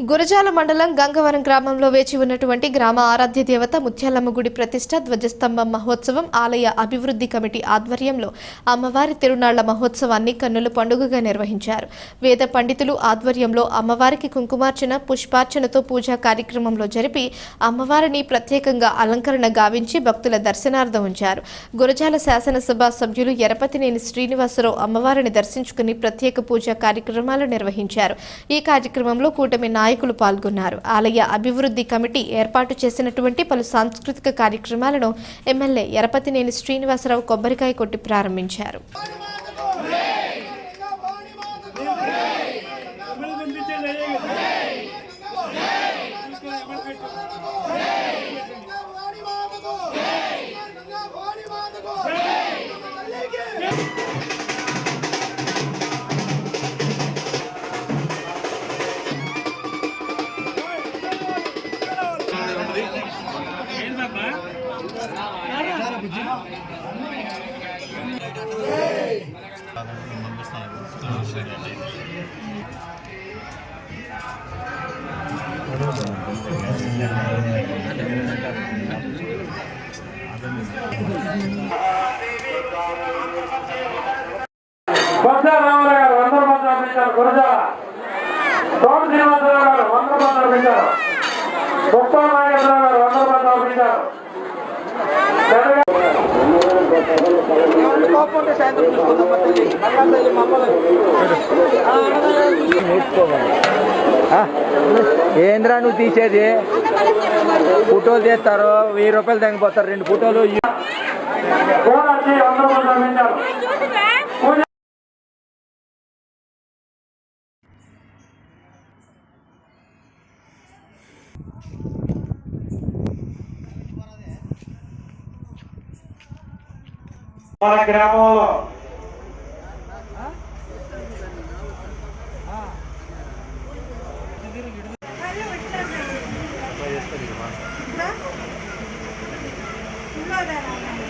గురజాల మండలం గంగవరం గ్రామంలో వేచి ఉన్నటువంటి గ్రామ ఆరాధ్య దేవత ముత్యాలమ్మ గుడి ప్రతిష్ట ధ్వజస్తంభం మహోత్సవం ఆలయ అభివృద్ధి కమిటీ ఆధ్వర్యంలో అమ్మవారి తిరునాళ్ళ మహోత్సవాన్ని కన్నుల పండుగగా నిర్వహించారు. వేద పండితులు ఆధ్వర్యంలో అమ్మవారికి కుంకుమార్చన పుష్పార్చనతో పూజా కార్యక్రమంలో జరిపి అమ్మవారిని ప్రత్యేకంగా అలంకరణ గావించి భక్తుల దర్శనార్థం ఉంచారు. గురజాల శాసనసభ సభ్యులు ఎరపతినేని శ్రీనివాసరావు అమ్మవారిని దర్శించుకుని ప్రత్యేక పూజా కార్యక్రమాలు నిర్వహించారు. ఈ కార్యక్రమంలో కూటమి నాయకులు పాల్గొన్నారు. ఆలయ అభివృద్ధి కమిటీ ఏర్పాటు చేసినటువంటి పలు సాంస్కృతిక కార్యక్రమాలను ఎమ్మెల్యే ఎరపతినేని శ్రీనివాసరావు కొబ్బరికాయ కొట్టి ప్రారంభించారు. రామారావు గారు వంద రూపాయలు పెంచారు గురజాల. సోమ శ్రీనివాసరావు గారు వంద రూపాయలు పెట్టారు గొప్ప నాగేశ్వరరావు గారు వంద పెంచారు ఏంద్రా నువ్వు తీసేది? ఫోటోలు తీస్తారు వెయ్యి రూపాయలు తగ్గిపోతారు రెండు ఫోటోలు ఫోన్ వచ్చి వంద రూపాయలు పెంచారు పూజ మన గ్రామంలో ఉన్నదా